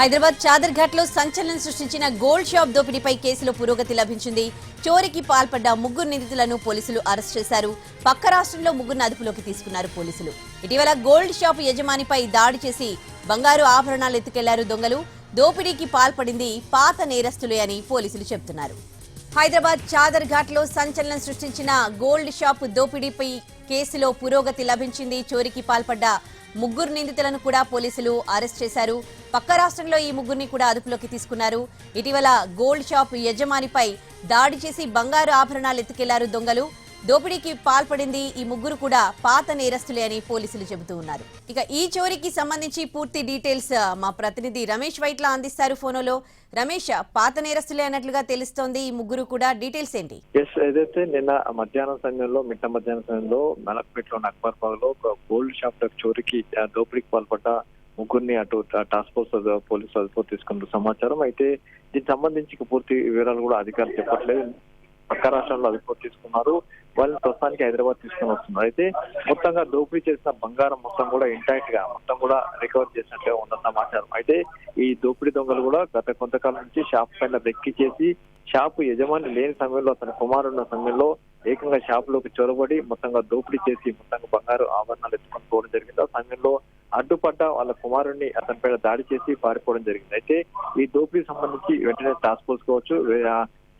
హైదరాబాద్ చాదర్ ఘాట్లో సంచలనం సృష్టించిన గోల్డ్ షాప్ దోపిడీపై కేసులో పురోగతి లభించింది. చోరీకి పాల్పడ్డ ముగ్గురు నిందితులను పోలీసులు అరెస్ట్ చేశారు. పక్క రాష్ట్రంలో ముగ్గురిని అదుపులోకి తీసుకున్నారు పోలీసులు. ఇటీవల గోల్డ్ షాప్ యజమానిపై దాడి చేసి బంగారు ఆభరణాలు ఎత్తుకెళ్ళారు దొంగలు. దోపిడీకి పాల్పడింది పాత నేరస్తులే అని పోలీసులు చెబుతున్నారు. హైదరాబాద్ చాదర్ ఘాట్లో సంచలనం సృష్టించిన గోల్డ్ షాప్ దోపిడీపై కేసులో పురోగతి లభించింది. చోరీకి పాల్పడ్డ ముగ్గురు నిందితులను కూడా పోలీసులు అరెస్ట్ చేశారు. పక్క రాష్ట్రంలో ఈ ముగ్గురిని కూడా అదుపులోకి తీసుకున్నారు. ఇటీవల గోల్డ్ షాప్ యజమానిపై దాడి చేసి బంగారు ఆభరణాలు ఎత్తుకెళ్ళారు దొంగలు. దోపిడీకి పాల్పడింది ఈ ముగ్గురు కూడా పాత నేరస్తులే అని పోలీసులు చెబుతూ ఉన్నారు. ఇక ఈ చోరీకి సంబంధించి పూర్తి డీటెయిల్స్ మా ప్రతినిధి రమేష్ వైట్ల అందిస్తారు ఫోనోలో. రమేష్ పాత నేరస్తులే అన్నట్లుగా తెలుస్తోంది. ఈ ముగ్గురు కూడా డీటెయిల్స్ ఏంటి? ఎస్ ఏదైతే నిన్న మధ్యాహ్నం సమయంలో మిట్ట మధ్యాహ్నం సమయంలో మలక్పేటలోని అక్బర్లో ఒక గోల్డ్ షాప్ చోరీకి దోపిడీకి పాల్పడ్డ ముగ్గురిని అటు టాస్క్ ఫోర్స్ అదు- పోలీసు అదుపు తీసుకున్న సమాచారం. అయితే దీనికి సంబంధించి పూర్తి వివరాలు కూడా అధికారులు చెప్పట్లేదు. పక్క రాష్ట్రంలో అదుపు తీసుకున్నారు వాళ్ళని ప్రస్తుతానికి హైదరాబాద్ తీసుకొని వస్తున్నారు. అయితే మొత్తంగా దోపిడీ చేసిన బంగారం మొత్తం కూడా ఇంటాక్ట్గా మొత్తం కూడా రికవర్ చేసినట్టుగా ఉన్న సమాచారం అయితే ఈ దోపిడీ దొంగలు కూడా గత కొంతకాలం నుంచి షాప్ పైన రెక్కి చేసి షాపు యజమాని లేని సమయంలో అతని కుమారున్న సమయంలో ఏకంగా షాప్లోకి చొరబడి మొత్తంగా దోపిడీ చేసి మొత్తంగా బంగారు ఆభరణాలు ఎత్తుకొని పోవడం జరిగింది. ఆ సమయంలో అడ్డుపడ్డ వాళ్ళ కుమారుణ్ణి అతని పైన దాడి చేసి పారిపోవడం జరిగింది. అయితే ఈ దోపిడీ సంబంధించి వెంటనే టాస్క్ ఫోర్స్ కావచ్చు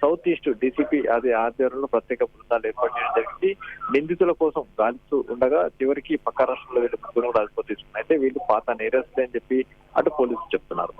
సౌత్ ఈస్ట్ డీసీపీ అది ఆధ్వర్యంలో ప్రత్యేక బృందాలు ఏర్పాటు చేయడం జరిగింది. నిందితుల కోసం గాలిస్తూ ఉండగా చివరికి పక్క రాష్ట్రంలో వీళ్ళు ముగ్గురు కూడా అదుపు తీసుకున్నారు అయితే వీళ్ళు పాత నేరస్తులే అని చెప్పి అటు పోలీసులు చెప్తున్నారు.